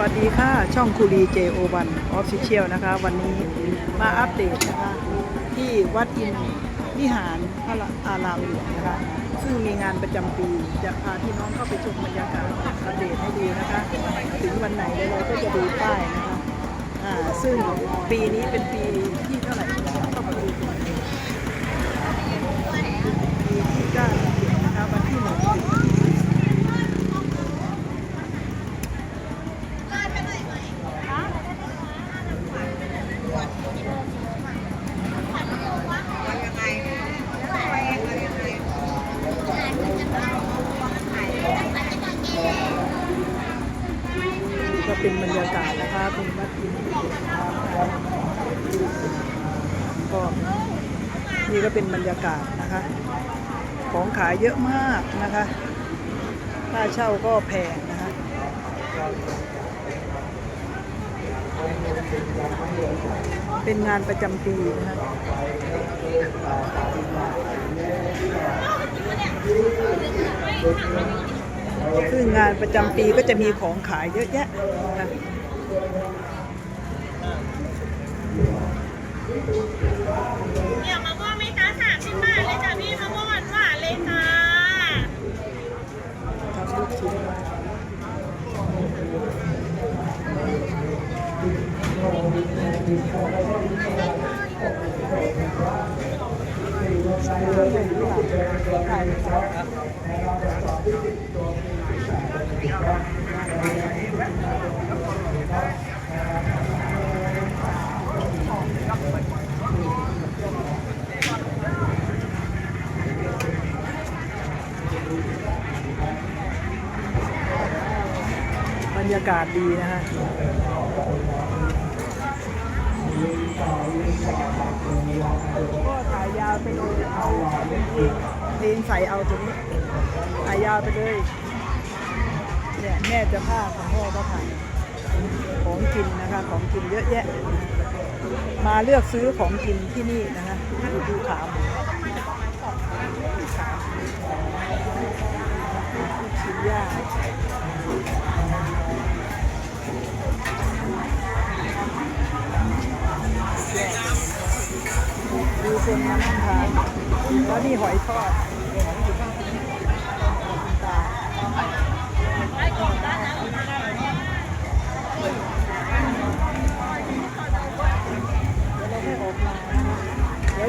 วัสดีค่ะ ช่องคูรีเจโอวันออฟฟิเชียลนะคะ วันนี้มาอัปเดตนะคะ ที่วัดอินวิหารพระอารามหลวงนะคะ ซึ่งมีงานประจำปีจะพาพี่น้องเข้าไปชมบรรยากาศอัปเดตให้ดูนะคะ ถึงวันไหนเดี๋ยเราก็จะดูป้ายนะคะอ่าซึ่งปีนี้เป็นปีที่เท่าไหร่เข้ามาดูกันปีที่เก้านะคะวันที่หนึ่ง นี่ก็เป็นบรรยากาศนะคะเป็นวัดอินทร์ ก็นี่ก็เป็นบรรยากาศนะคะ ของขายเยอะมากนะคะค่าเช่าก็แพงนะคะเป็นงานประจำปีนะคะซึ่งงานประจำปีก็จะมีของขายเยอะแยะนะคะ เดี๋ยวมะม่วงไหมคะสามสิบบาทเลยจ้ะพี่มะม่วงหวานหวานๆเลยค่ะ ทำลูกชิ้นมา บรรยากาศดีนะฮะ เพลงใส่เอาตรงนี้ถ่ายาวไปเลย เนี่ยแม่จะผ้าของพ่อก็ถ่ายของกินนะคะ ของกินเยอะแยะ มาเลือกซื้อของกินที่นี่นะคะดูขาหมูชิ้นย่างดูคนมานั่งทานแล้วนี่หอยทอด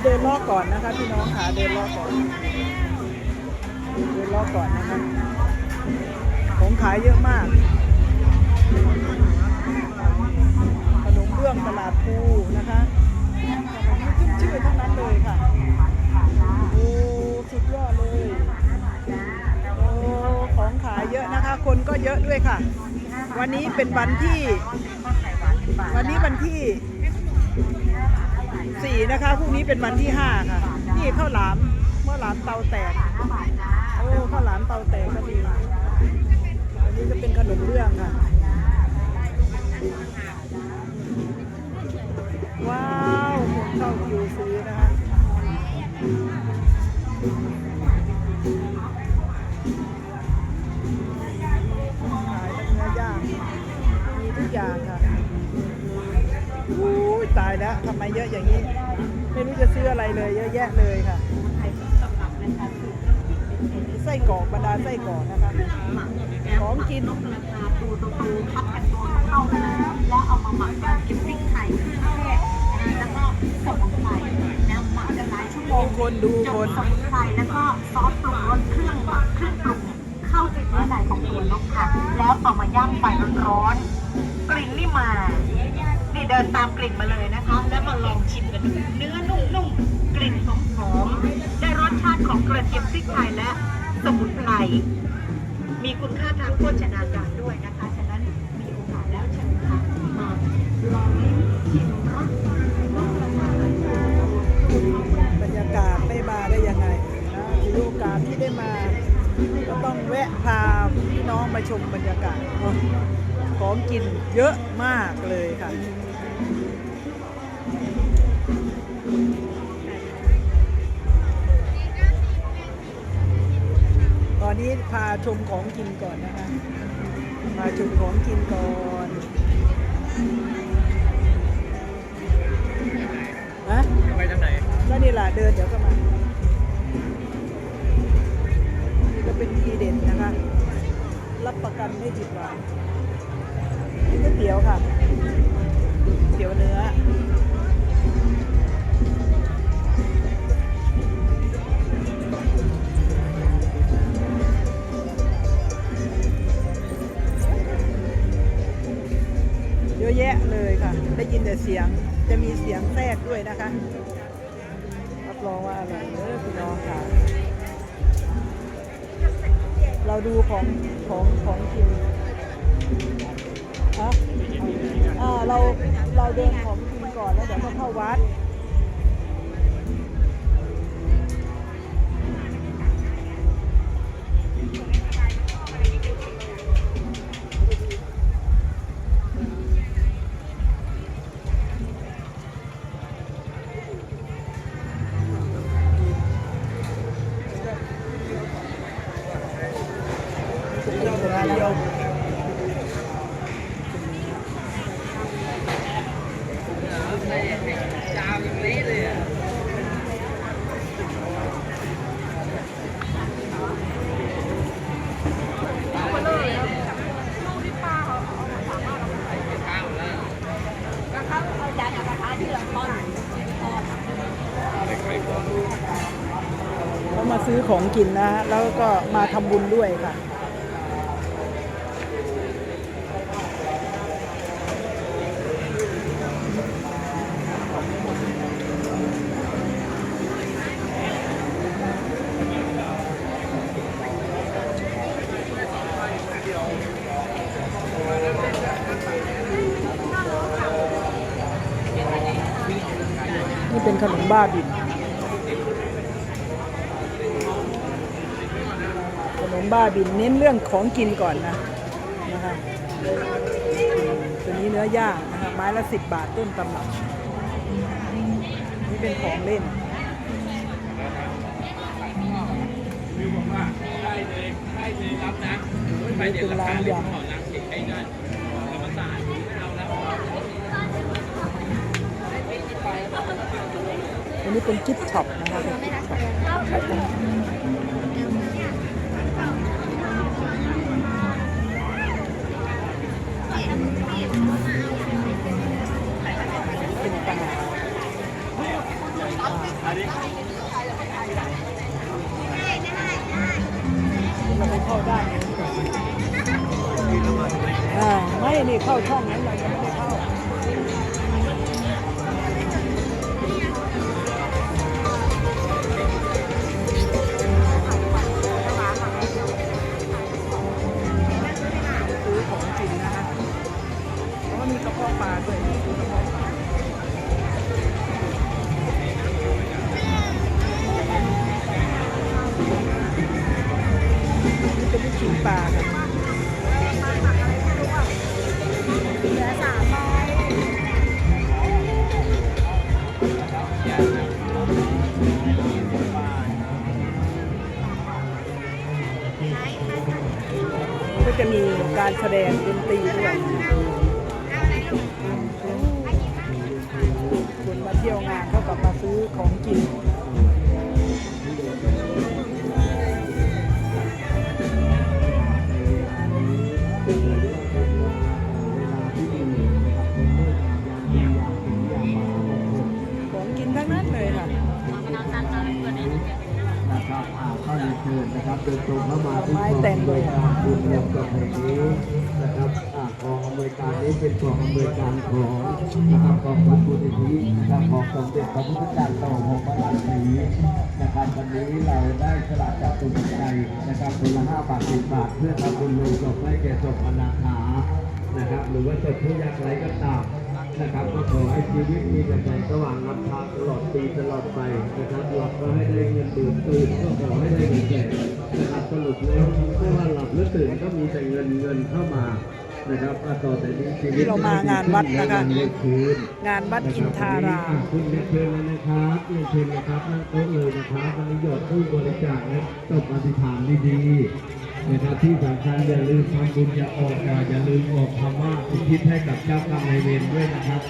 เดินลอกก่อนนะคะพี่น้องค่ะเดินลอกก่อน เดินลอกก่อนนะคะของขายเยอะมากขนมเบื้องตลาดภูนะคะขนมขึ้นชื่อทั้งนั้นเลยค่ะโอ้สุดยอดเลยโอ้ของขายเยอะนะคะ คนก็เยอะด้วยค่ะ วันนี้เป็นวันที่ วันนี้วันที่ นะคะพรุ่งนี้เป็นวันที่ห้าค่ะ นี่ข้าวหลามข้าวหลามเตาแตก โอ้ข้าวหลามเตาแตกก็มีอันนี้ก็เป็นขนมเบื้องค่ะ ว้าวผมเข้าคิวซื้อนะคะขายทั้งเนื้อย่าง มีทุกอย่างค่ะอู้ยตายแล้วทำไมเยอะอย่างนี้ ไม่รู้จะซื้ออะไรเลยเยอะแยะเลยค่ะไส้กรอกบรรดาไส้กรอกนะคะ ของกินปูตัวปูพัดกันตัวเข้าแล้วแล้วเอามาหมักกับพริกไทยเครื่องเทศแล้วก็สมุนไพรแล้วหมักกันหลายชั่วโมงคนดูคนสมุนไพรแล้วก็ซอสปรุงรสเครื่องหมักเครื่องปรุงเข้าถึงเนื้อในของตัวนกค่ะ แล้วเอามาย่างไฟร้อนๆกลิ่นนี่มา นี่เดินตามกลิ่นมาเลยนะคะ แล้วมาลองชิมกันดูเนื้อนุ่มๆกลิ่นหอมๆได้รสชาติของกระเทียมพริกไทยและสมุนไพรมีคุณค่าทางโภชนาการด้วยนะคะ ฉะนั้นมีโอกาสแล้วเชิญค่ะมาลองลิ้มชิมรสบรรยากาศไม่มาได้ยังไงนะมีโอกาสที่ได้มา ก็ต้องแวะพาพี่น้องมาชมบรรยากาศของกินเยอะมากเลยค่ะี้พาชมของกินก่อนนะคะมาชมของกินก่อนฮะไปทางไหนก็นี่แหละเดินเดี๋ยวก็มาจะเป็นทีเด็ดนะคะ รับประกันไม่ผิดหวังก๋วยเตี๋ยวค่ะ เตี๋ยวเนื้อะแยะเลยค่ะ ได้ยินแต่เสียงจะมีเสียงแทรกด้วยนะคะรับรองว่าอร่อยเด้อพี่น้องค่ะ เราดูของของของกินฮะอ่าเราเราเดินของกินก่อนแล้วเดี๋ยวก็เข้าวัด มาซื้อของกินนะฮะแล้วก็มาทำบุญด้วยค่ะ นี่เป็นขนมบ้าบิน ขนม บ้าบินเน้นเรื่องของกินก่อนนะนะคะตัวนี้เนื้อย่างนะคะไม้ละสิบบาทต้นตำรับนี่เป็นของเล่นนี่เป็นร้านยำอันนี้เป็นกิฟต์ช็อปนะคะเป็นกิฟต์ช็อปขายของเป็นปลาเรา ไปเข้าด้านนี้ก่อนอ่ไม่นี่เข้าช่องนั้นเรายังไม่ได้เข้า เชิญนะครับเดินตรงเข้ามาที่ไม้แต่งเลยกองบุญรวมกับแห่งนี้นะครับอ่ากองอำนวยการนี้เป็นกองอำนวยการของนะครับกองทุนบุญนิธินะครับของสมเด็จพระพุทธเจ้าโตของพระราชนีนะครับวันนี้เราได้สละจากตุนใจนะครับคนละห้าบาทสิบบาทเพื่อทำบุญลงศพให้แก่ศพอนาถานะครับ หรือว่าศพผู้ยากไร้ก็ตาม นะครับก็ขอให้ชีวิตมีแต่แสงสว่างนำทางตลอดปีตลอดไปนะครับหลับก็ให้ได้เงินตื่นตื่นก็ขอให้ได้เงินแสนนะครับสรุปแล้วไม่ว่าหลับหรือตื่นก็มีแต่เงินเงินเข้ามานะครับอะต่อแต่นี้ชีวิตที่เรามางานวัดนะคะเรียกคืนงานวัดอินทารามอะคุณเรียนเชิญเลยนะครับเรียนเชิญนะครับนั่งโต๊ะเลยนะครับวันนี้หยอดตู้บริจาคและตบอธิษฐานดีๆ นะครับที่สำคัญอย่าลืมทำบุญอย่าออกอย่าอย่าลืมออกคำว่าอุทิศให้กับเจ้ากรรมนายเวรด้วยนะครับ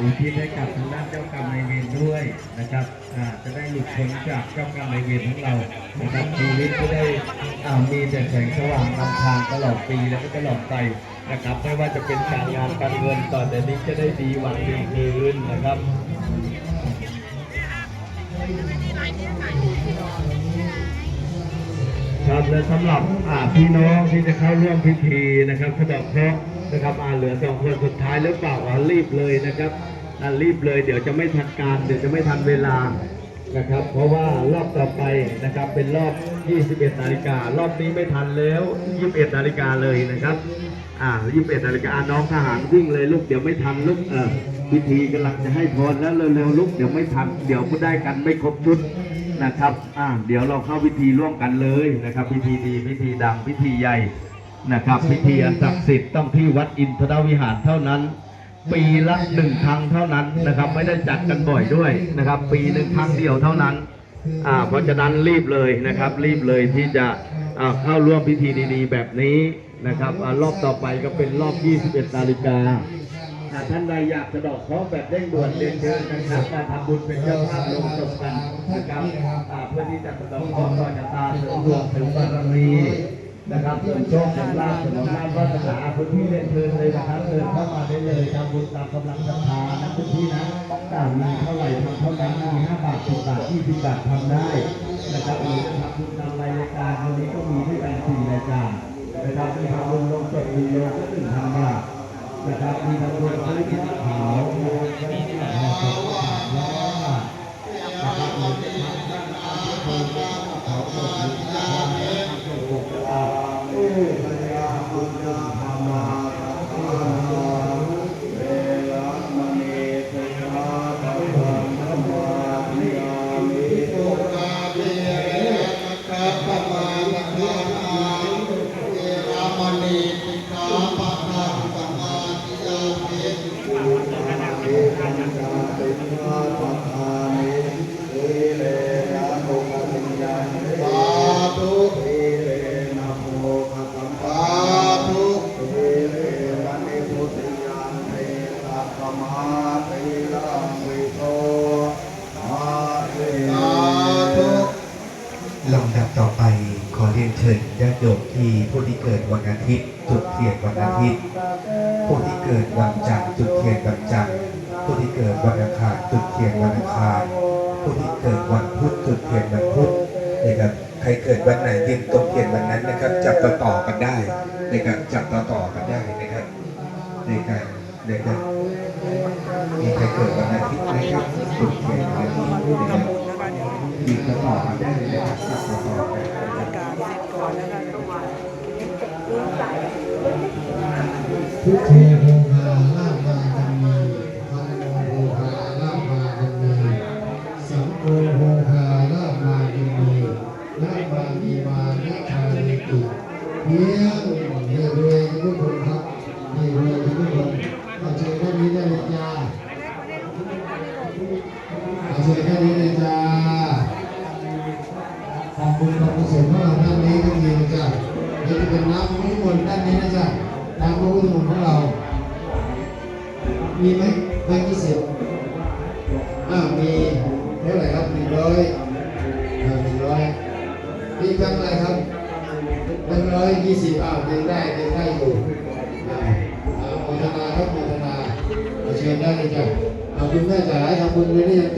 อุทิศให้กับทางด้านเจ้ากรรมนายเวรด้วยนะครับจะได้หลุดพ้นจากเจ้ากรรมนายเวรของเรานะครับชีวิตจะได้มีแต่แสงสว่างนำทางตลอดปีและก็ตลอดไปนะครับ ไม่ว่าจะเป็นการงานการเงินต่อแต่นี้จะได้ดีวันดีคืนนะครับ ครับและสำหรับพี่น้องที่จะเข้าร่วมพิธีนะครับสะดอกเคราะห์นะครับอ่าเหลือสองคนสุดท้ายหรือเปล่าอ่ารีบเลยนะครับอ่ารีบเลย เดี๋ยวจะไม่ทันการเดี๋ยวจะไม่ทันเวลานะครับ เพราะว่ารอบต่อไปนะครับเป็นรอบ 21 นาฬิการอบนี้ไม่ทันแล้ว 21 นาฬิกาเลยนะครับอ่า21 นาฬิกาน้องทหารวิ่งเลยลูกเดี๋ยวไม่ทันลูกเออพิธีกำลังจะให้พรแล้วเร็วๆลูกเดี๋ยวไม่ทันเดี๋ยวพูดได้กันไม่ครบชุด นะครับอ่าเดี๋ยวเราเข้าพิธีร่วมกันเลยนะครับ พิธีดีพิธีดังพิธีใหญ่นะครับ พิธีอันศักดิ์สิทธิ์ต้องที่วัดอินทรวิหารเท่านั้น ปีละหนึ่งครั้งเท่านั้นนะครับ ไม่ได้จัดกันบ่อยด้วยนะครับ ปีหนึ่งครั้งเดียวเท่านั้นอ่าเพราะฉะนั้นรีบเลยนะครับ รีบเลยที่จะอ่าเข้าร่วมพิธีดีๆ แบบนี้นะครับอ่ารอบต่อไปก็เป็นรอบ 21 นาฬิกา ถ้าท่านใดอยากจะดอกเคราะห์แบบเร่งด่วนเรียนเชิญนะครับมาทำบุญเป็นเจ้าภาพลงศพกันนะครับเพื่อที่จะสะดอกเคราะห์ต่อชะตาเสริมดวงเสริมบารมีนะครับเสริมโชคเสริมลาภเสริมอำนาจวาสนาพื้นที่เรียนเชิญเลยนะครับเดินเข้ามาได้เลยทำบุญตามกำลังศรัทธานะพื้นที่นะต่างมีเท่าไหร่ทำเท่านั้นมีห้าบาทสิบบาทยี่สิบบาททำได้นะครับหรือจะทำบุญตามรายการวันนี้ก็มีด้วยกันสี่รายการนะครับมีทำบุญลงศพมีโยก็ถึงทำบาท นะครับมีตำรวจพื้นที่ขาวมงก็ได้ที่หอสองสามร้อยบาทนะครับ ทีผู้ที่เกิดวันอาทิตย์ จุดเทียนวันอาทิตย์ ผู้ที่เกิดวันจันทร์จุดเทียนวันจันทร์ผู้ที่เกิดวันอังคารจุดเทียนวันอังคารผู้ที่เกิดวันพุธจุดเทียนวันพุธนะครับใครเกิดวันไหนเตรียมตรงเทียนวันนั้นนะครับ จับต่อต่อกันได้นะครับจับต่อต่อกันได้นะครับในการในการมีใครเกิดวันอาทิตย์นะครับจุดเทียนวันอาทิตย์นะครับทำบุญนะคะเดี๋ยวมีต่อต่อกันได้นะครับจับต่อต่อกัน การเสร็จก่อนนะคะพุทโภคาลา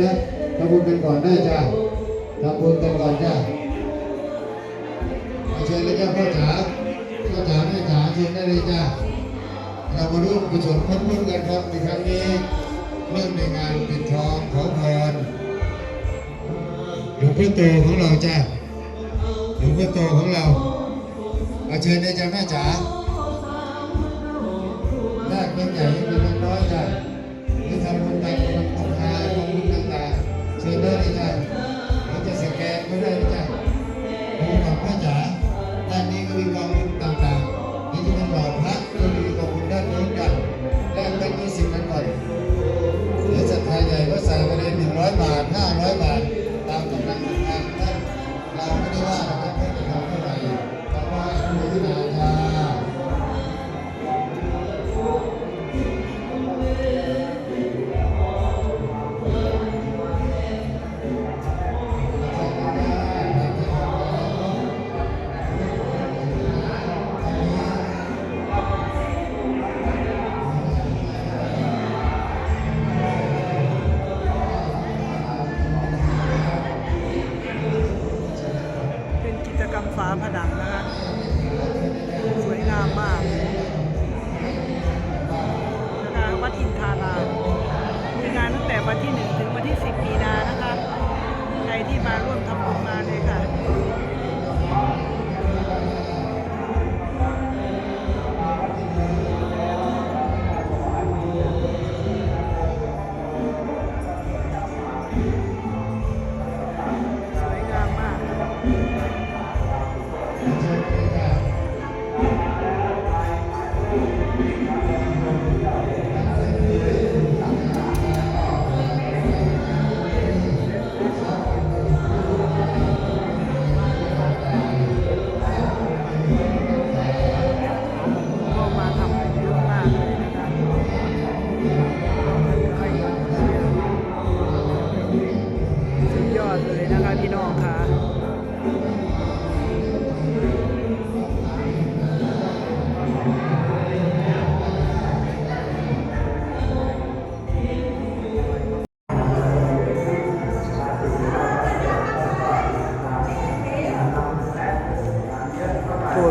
จะทำบุญกันก่อนได้จ้ะทำบุญกันก่อนจ้ะเอาเชิญเลยจ้ะพ่อจ๋าก็ถาแมให้ถาเชิญได้เลยจ้าเรามาร่วมกุศลพ้นบุญกันครับในครั้งนี้เริ่มในงานปิดทองขอพรหลวงพ่อโตของเราจ้าหลวงพ่อโตของเราเอาเชิญได้จ้าแม่จ๋าแรกเป็นใหญ่เป็นน้อยจ้าา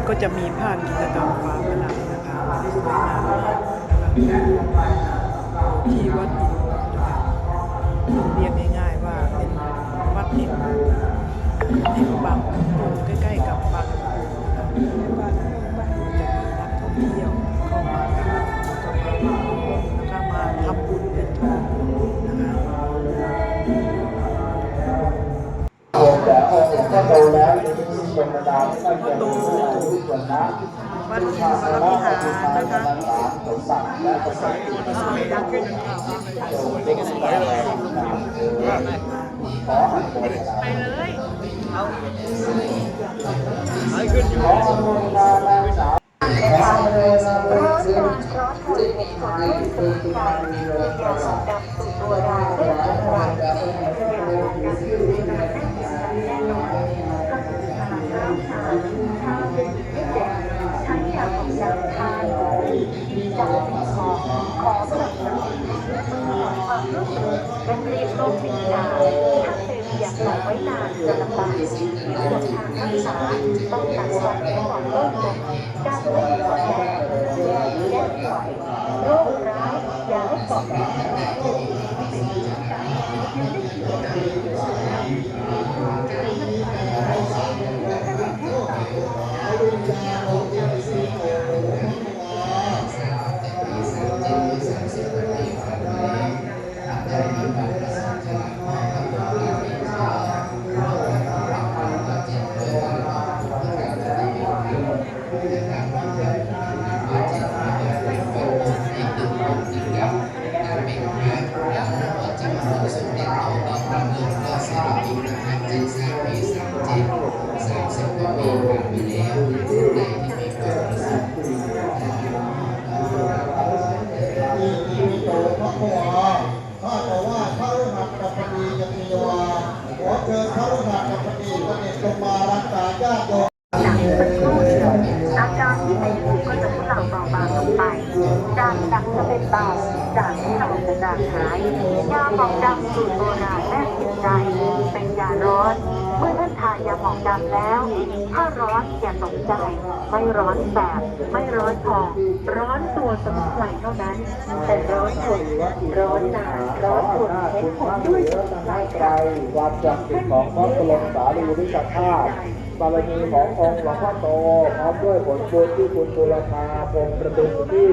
ก็จะมีภาพกิจกรรมฝาผนังนะคะสวยงามมากนะคะที่วัดอินทร์เรียกง่ายๆว่าเป็นวัดแห่งแห่งบางปูใกล้ๆกับบางปูนะคะจะมีนักท่องเที่ยวเข้ามากราบแล้วก็มาทำบุญเป็นทองนะคะองค์แต่องค์ก็โตแล้ว ยังมีดวงดาวไม่เกิดทุกส่วนนะวัดอินทร์วรวิหารนะคะสมบัติและประสบการณ์ขอไปเลยขออนุโมทนาแรงส นทางรักษาต้องตัดสองระหว่างโรคล ยยาหมองดำสูตรโบราณแม่จิตใจเป็นยาร้อน เมื่อท่านทานยาหมองดำแล้ว ถ้าร้อนอย่าตกใจ ไม่ร้อนแสบไม่ร้อนคอร้อนตัวสมุนไพรเท่านั้น แต่ร้อนทนร้อนนานร้อนทนเห็นผลด้วยสมุนไพรใจความจำเป็นของพระบรมสารีริกธาตุบารมีขององค์หลวงพ่อโตพร้อมด้วยผลบุญที่คุณตุลภาพงประดุมที่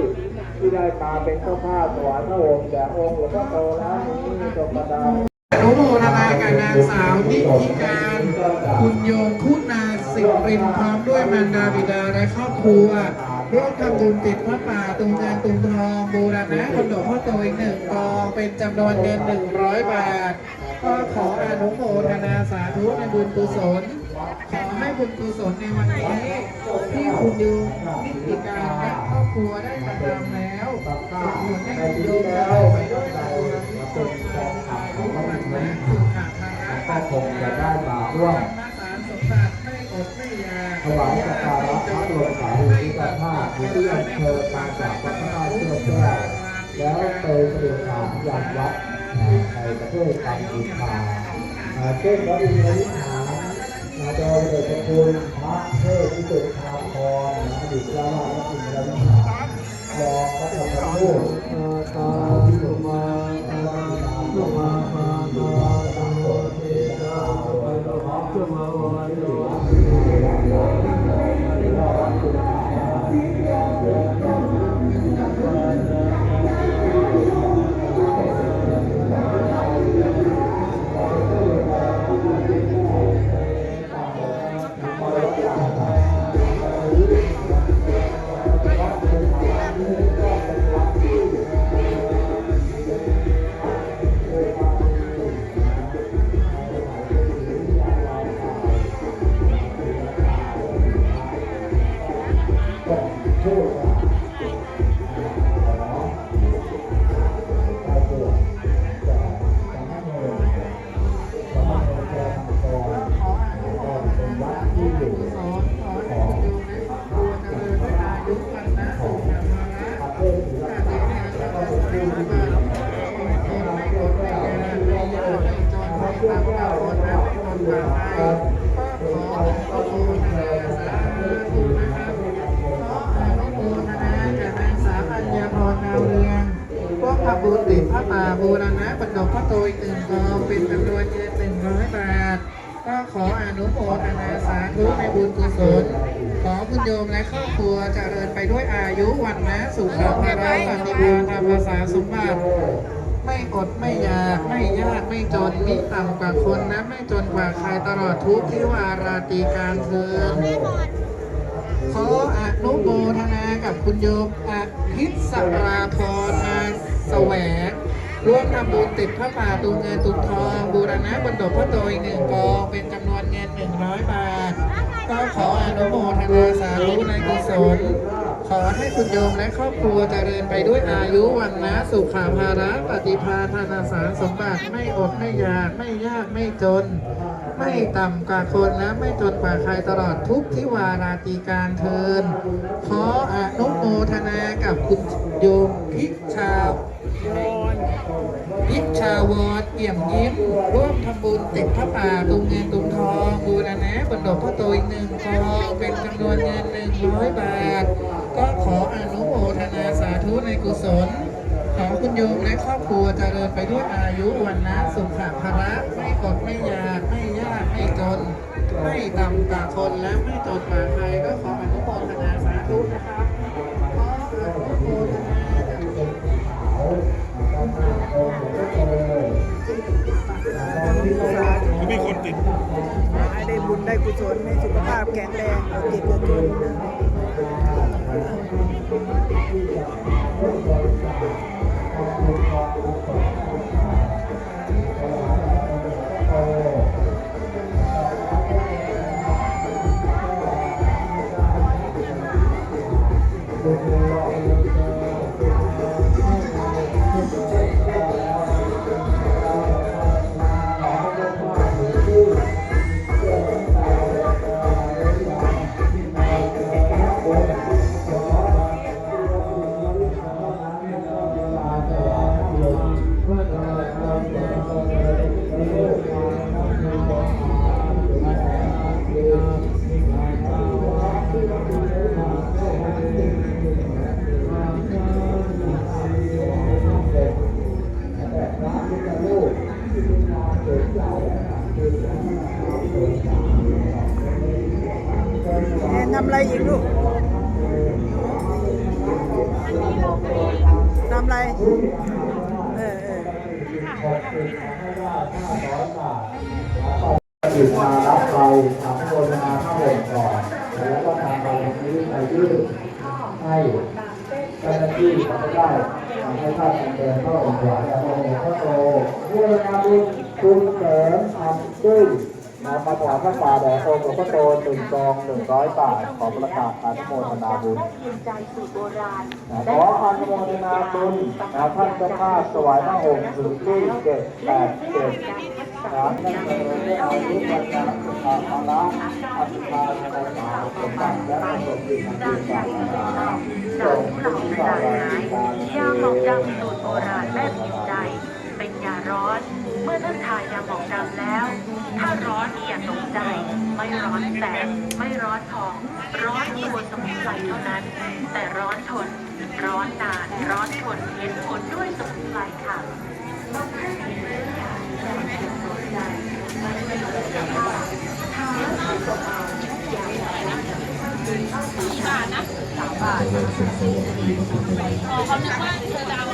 ที่ได้มาเป็นเจ้าภาพถวายพระองค์แด่องค์หลวงพ่อโตแล้วนี้จงประดาอนุโมทนากับนางสาวนิธิการคุณโยมคุณาสิรินพร้อมด้วยมารดาบิดาและครอบครัวร่วมทำบุญติดพระป่าตุงเงินตุงทองบูรณะคอนโดพ่อโตอีกหนึ่งกอง เป็นจำนวนเงิน100บาท ก็ขออนุโมทนาสาธุในบุญกุศล ขอให้บุญกุศลในวันนี้ที่คุณโยมนิติการและครอบครัวได้กระทำแล้วส่งผลให้คุณโยมได้ไปด้วยกันจนมาอายุวันนะสุขภาระก็คงจะได้มาร่วมมาสารสมบัติไม่อดไม่ยาถวายสักการะพระบรมสารีริกธาตุที่เอัญเชิญมาจากพระพุทธเจ้าแก้วแล้วไปประดิษฐานอย่างวัดในประเทศกัมพูชาเช่นวัดอินทรวิหาร นาโดยเดชคุณพระเทพวิสุทธาพรนะอดีตเจ้าวาดวัดอินทรวิหารรองพระธรรมทูตตาวิโมาตาลงมามาตา ข้าพเจ้าวันนั้นคนมาไทยก็ขออนุโมทนาสาธุนะครับขออนุโมทนาจากนางสาวอัญญาพรดาวเรืองพวกพระบุตรพระป่าบูรณะประดบพระโตยตึงกองเป็นจำนวนเงินหนึ่งร้อยบาท ก็ขออนุโมทนาสาธุในบุญกุศลขอคุณโยมและครอบครัวจเจริญไปด้วยอายุวันนะสุขภาพร่างกายธรรมสาสมบัติ ไม่อดไม่อยากไม่ยากไม่จนมิต่ำกว่าคนนะไม่จนกว่าใครตลอดทุกที่วาราตีการเทินขออนุโมทนากับคุณโยมอภิสราพรมาแสวงร่วมทำบุญติดพระป่าตูเงินตุกทอง บูรณะบนดกพระโตอีกหนึ่งกองเป็นจำนวนเงินหนึ่งร้อยบาท ก็ขออนุโมทนาสาธุในกุศล ขอให้คุณโยมและครอบครัวเจริญไปด้วยอายุวันนะสุขาภาระปฏิภาธนาสารสมบัติไม่อดไม่อยากไม่ยากไม่จน ไม่ต่ำกว่าคนและไม่จนกว่าใครตลอดทุกที่วาราตีการเทินขออนุโมทนากับคุณโยมพิชาพิชาวรเอี่ยมยิ้มร่วมทำบุญติดพระป่าตุงเงินตุงทองบูรณะบนดอกพระโตอีกหนึ่งกองเป็นจำนวนเงินหนึ่งร้อยบาท ก็ขออนุโมทนาสาธุในกุศล ของคุณโยมและครอบครัวเจริญไปด้วยอายุวันนะสุขภาระไม่กดไม่ยากไม่ยากไม่จน ไม่ต่ำกว่าคนและไม่จนกว่าใครก็ขออนุ ทำอะไรอีกลูกทำอะไร เออเออหยุดมารับไปทำโฆษณาข้าวงก่อน แล้วก็ทำใบนี้ไปยื่นให้เจ้าหน้าที่เขาก็ได้ทำให้ท่านเดินเข้าองค์หลวงแล้วองค์พระโตเพื่อนาบุ ญคุณเสริมทำซึ่งนำมาถวายพระป่าแด่องค์หลวงพ่อโตหนึ่งกองหนึ่งร้อยบาทขอประกาศอนุโมทนาบุญภูมิใจสูตรโบราณขออนุโมทนาบุญนะท่านเจ้าภาพถวายพระองค์ถึงที่เจ็ดแปดเจ็ดสามนั่นเองได้อายุวันนะสุขภาระอธิภาณในมหาสมบัติและประสบดีอันดีกานาส่งผู้ที่ฝ่ายการยาหมองดำสูตรโบราณแม่พิมพ์ใจเป็นยาร้อนเมื่อท่านทายาหมองดำแล้ว ถ้าร้อนอย่าตกใจ ไม่ร้อนแสบไม่ร้อนท้อง ร้อนตัวสมุนไพรเท่านั้น แต่ร้อนทน ร้อนนาน ร้อนทนเห็นผลด้วยสมุนไพรค่ะค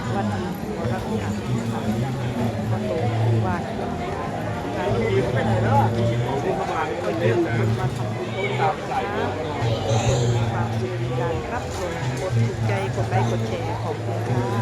การไปไหนแล้วอะก็เยี่ยมมาทำบุญนการรับชมกดถูกใจกดไลค์กดแชร์ขอบคุณค่ะ